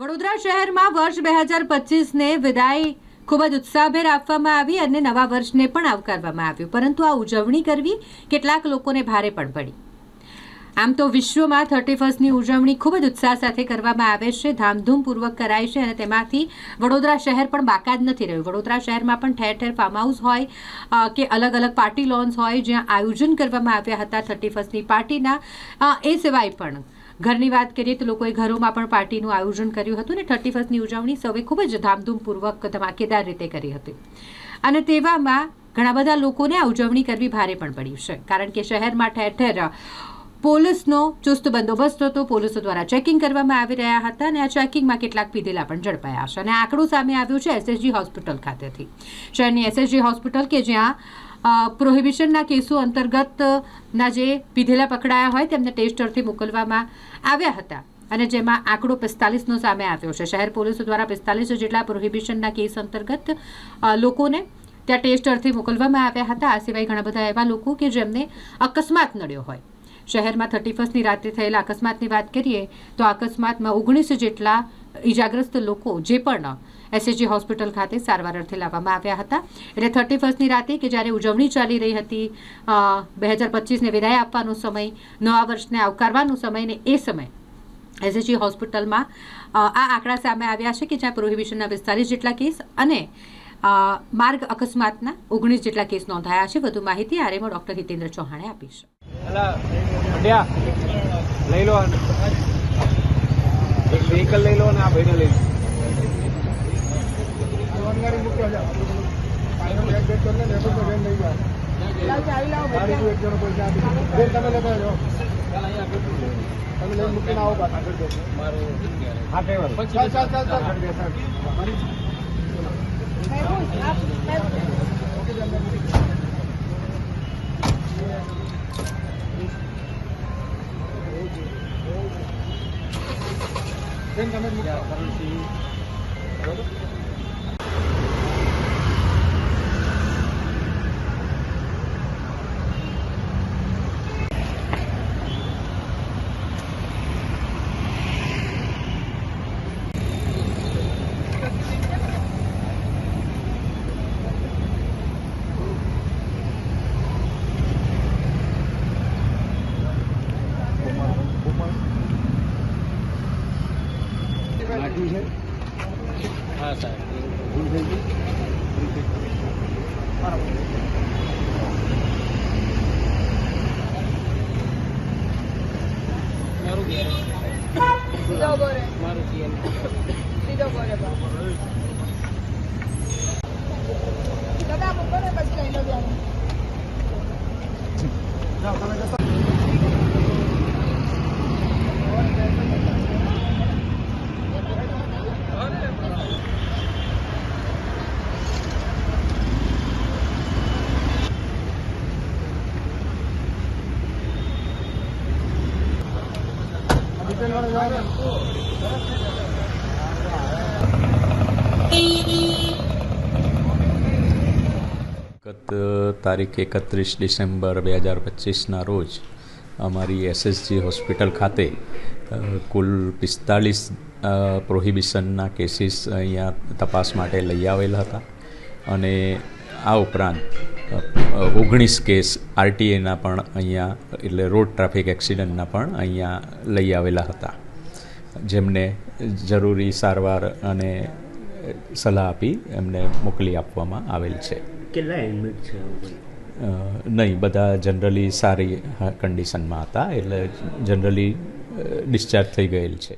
વડોદરા શહેરમાં વર્ષ બે હજાર પચીસને વિદાય ખૂબ જ ઉત્સાહભેર આપવામાં આવી અને નવા વર્ષને પણ આવકારવામાં આવ્યું. પરંતુ આ ઉજવણી કરવી કેટલાક લોકોને ભારે પણ પડી. આમ તો વિશ્વમાં થર્ટી ફર્સ્ટની ઉજવણી ખૂબ જ ઉત્સાહ સાથે કરવામાં આવે છે, ધામધૂમપૂર્વક કરાય છે અને તેમાંથી વડોદરા શહેર પણ બાકાત નથી રહ્યું. વડોદરા શહેરમાં પણ ઠેર ઠેર ફાર્મ હાઉસ હોય કે અલગ અલગ પાર્ટી લોન્સ હોય, જ્યાં આયોજન કરવામાં આવ્યા હતા થર્ટી ફર્સ્ટની પાર્ટીના એ સિવાય પણ ઘરની વાત કરીએ તો લોકોએ ઘરોમાં પણ પાર્ટીનું આયોજન કર્યું હતું અને થર્ટી ફર્સ્ટની ઉજવણી સૌએ ખૂબ જ ધામધૂમપૂર્વક ધમાકેદાર રીતે કરી હતી. અને તેવામાં ઘણા બધા લોકોને આ ઉજવણી કરવી ભારે પણ પડી છે. કારણ કે શહેરમાં ઠેર ઠેર પોલીસનો ચુસ્ત બંદોબસ્ત હતો. પોલીસો દ્વારા ચેકિંગ કરવામાં આવી રહ્યા હતા અને આ ચેકિંગમાં કેટલાક પીધેલા પણ ઝડપાયા છે. અને આંકડું સામે આવ્યું છે એસએસજી હોસ્પિટલ ખાતેથી. શહેરની એસએસજી હોસ્પિટલ કે જ્યાં પ્રોહિબિશનના કેસો અંતર્ગતના જે પીધેલા પકડાયા હોય તેમને ટેસ્ટ અર્થે મોકલવામાં આવ્યા હતા. અને જેમાં આંકડો પિસ્તાલીસનો સામે આવ્યો છે. શહેર પોલીસો દ્વારા પિસ્તાલીસ જેટલા પ્રોહિબિશનના કેસ અંતર્ગત લોકોને ત્યાં ટેસ્ટ અર્થે મોકલવામાં આવ્યા હતા. આ સિવાય ઘણા બધા એવા લોકો કે જેમને અકસ્માત નડ્યો હોય. શહેરમાં થર્ટી ફર્સ્ટની રાત્રે થયેલા અકસ્માતની વાત કરીએ, તો અકસ્માતમાં ઓગણીસ જેટલા ઈજાગ્રસ્ત લોકો જે પણ એસએચજી હોસ્પિટલ ખાતે સારવાર અર્થે લાવવામાં આવ્યા હતા. એટલે થર્ટી ફર્સ્ટની રાતે કે જ્યારે ઉજવણી ચાલી રહી હતી બે હજાર પચીસને વિદાય આપવાનો સમય, નવા વર્ષને આવકારવાનો સમય ને એ સમય એસએચજી હોસ્પિટલમાં આ આંકડા સામે આવ્યા છે કે જ્યાં પ્રોહિબિશનના પિસ્તાલીસ જેટલા કેસ અને માર્ગ અકસ્માતના ઓગણીસ જેટલા કેસ નોંધાયા છે. વધુ માહિતી આરએમઓ ડોક્ટર હિતેન્દ્ર ચૌહાણે આપી છે અલા લઈ લો એક વ્હીકલ લઈ લો અને આ ભાઈને લઈ લો. ya kami sih. Yeah, હા છે? હા સાહેબ. મારું ઘેર. સીધો બોરે. મારું સીધો બોરે દાદા પછી લઈ લો બિયારણ. ગત તારીખ એકત્રીસ ડિસેમ્બર બે હજાર પચીસના રોજ અમારી એસએસજી હોસ્પિટલ ખાતે કુલ પિસ્તાળીસ પ્રોહિબિશનના કેસીસ અહીંયા તપાસ માટે લઈ આવેલા હતા. અને આ ઉપરાંત ઓગણીસ કેસ આરટીએના પણ અહીંયા એટલે રોડ ટ્રાફિક એક્સિડન્ટના પણ અહીંયા લઈ આવેલા હતા. જેમને જરૂરી સારવાર અને સલાહ આપી એમને મોકલી આપવામાં આવેલ છે. કેટલા એડમિટ છે નહીં બધા જનરલી સારી કન્ડિશનમાં હતા એટલે જનરલી ડિસ્ચાર્જ થઈ ગયેલ છે.